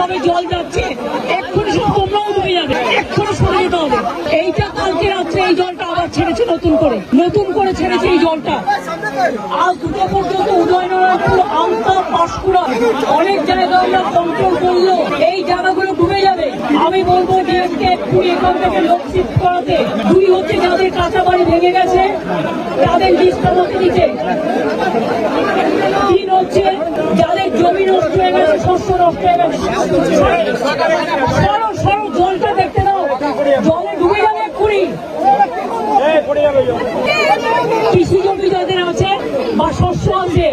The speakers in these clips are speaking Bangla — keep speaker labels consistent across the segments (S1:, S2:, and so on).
S1: টবে জল যাচ্ছে, এক্ষুনি তোমরাও ডুবে যাবে, এক্ষুনি সরে যেতে হবে। এইটা কালকে রাত্রে এই জলটা আবার ছেড়েছে নতুন করে। নতুন করে ছেড়েছে এই জলটা। আজ দুটো পর্যন্ত উদয়নারায়ণপুর, আমতা, পাঁশকুড়া, অনেক জায়গায় আমরা কন্ট্রোল করল এই জায়গাগুলো ডুবে যাবে। আমি বলব ডিএমকে এক্ষুনি এখান থেকে লোক শিফট করাতে, দুই হচ্ছে যাদের কাঁচা বাড়ি ভেঙে গেছে, তাদের লিস্ট আমাকে দিতে তিন হচ্ছে যাদের জমি নষ্ট হয়ে গেছে শস্য নষ্ট হয়ে গেছে কৃষি জমি যাদের আছে বা শস্য আছে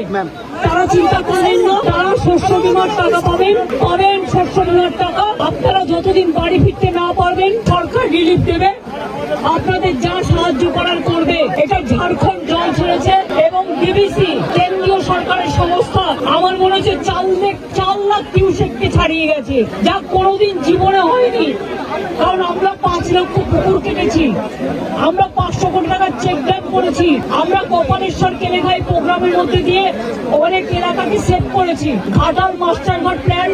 S1: তারা চিন্তা করেন না তারা শস্য বিমার টাকা পাবেন পাবেন শস্য বিমার টাকা আপনারা যতদিন বাড়ি ফিরতে না পারবেন সরকার রিলিফ দেবে। আপনাদের ছাড়িয়ে গেছে, যা কোনোদিন জীবনে হয়নি। কারণ আমরা পাঁচ লক্ষ পুকুর কেটেছি। আমরা পাঁচশো কোটি টাকার চেক ড্যাম করেছি। আমরা কপালেশ্বর কেলেঘাই প্রোগ্রামের মধ্যে দিয়ে অনেক এলাকাকে সেভ করেছি। ঘাটাল মাস্টার ঘাট প্ল্যান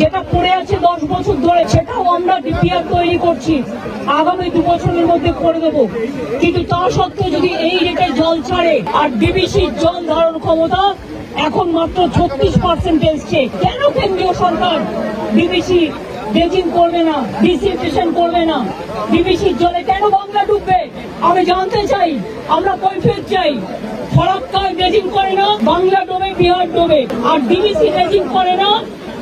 S1: যেটা পড়ে আছে দশ বছর ধরে, সেটাও আমরা ডিপিআর তৈরি করছি। আগামী দু বছরের মধ্যে করে দেবো। কিন্তু তা সত্ত্বেও যদি এই রেটে জল ছাড়ে আর ডিবিসির জল ধারণ ক্ষমতা এখন মাত্র ছত্রিশ পার্সেন্ট এসছে, কেন কেন্দ্রীয় সরকার ডিবিসি ড্রেজিং করবে না ডিসিনফেকশন করবে না? ডিবিসির জলে কেন বাংলা ডুববে? আমি জানতে চাই, আমরা কৈফিয়ত চাই। ফরাক্কায় ড্রেজিং করে না, বাংলা ডোবে, বিহার ডোবে। আর ডিবিসি ড্রেজিং করে না,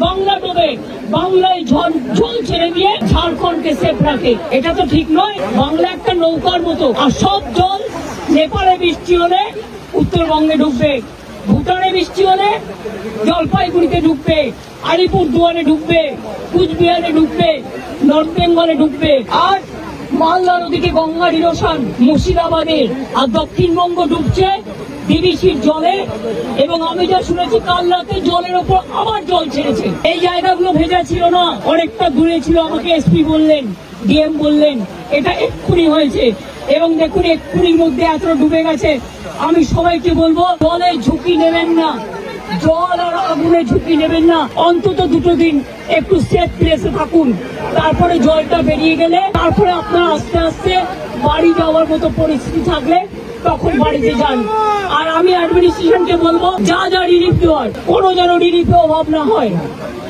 S1: বাংলা ডোবে। বাংলায় জল জল ছেড়ে দিয়ে ঝাড়খণ্ডকে সেফ রাখে। এটা তো ঠিক নয়, বাংলা একটা নৌকার মতো। আর সব জল নেপালে বৃষ্টি হলে উত্তরবঙ্গে ঢুকবে ভুটানে বৃষ্টি হলে জলপাইগুড়িতে ঢুকবে আলিপুর দুয়ারে ঢুকবে কুচবিহারে ঢুকবে নর্থ বেঙ্গলে ঢুকবে আর মালদা নদীতে গঙ্গার ইরোশন মুর্শিদাবাদে আর দক্ষিণবঙ্গ ডুবছে ডিবিসির জলে। এবং আমি যা শুনেছি, কাল রাতে জলের ওপর আবার জল ছেড়েছে। এই জায়গাগুলো ভেজা ছিল না, অনেকটা দূরে ছিল, আমাকে এসপি বললেন, ডিএম বললেন, এটা এক্ষুনি হয়েছে। এবং দেখুন, এক্ষুনির মধ্যে এত ডুবে গেছে। আমি সবাইকে বলব, জলে ঝুঁকি নেবেন না। জল আর আগুনে ঝুঁকি নেবেন না। অন্তত দুটো দিন একটু সেফ প্লেসে থাকুন। তারপরে জলটা বেরিয়ে গেলে তারপরে আপনার আস্তে আস্তে বাড়ি যাওয়ার মতো পরিস্থিতি থাকলে তখন বাড়িতে যান। আর আমি অ্যাডমিনিস্ট্রেশনকে বলব, যা যা রিলিফ দেওয়ার কোনো যেন রিলিফে অভাব না হয়।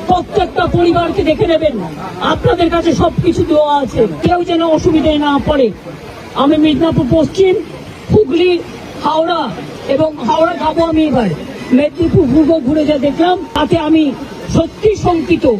S1: প্রত্যেকটা পরিবারকে দেখে নেবেন। আপনাদের কাছে সবকিছু দেওয়া আছে। কেউ যেন অসুবিধায় না পড়ে। আমি মিদনাপুর পশ্চিম, হুগলি, হাওড়া এবং হাওড়া যাব আমি এবার। মেদিনীপুর পূর্ব ঘুরে যা দেখলাম তাতে আমি সত্যি শঙ্কিত।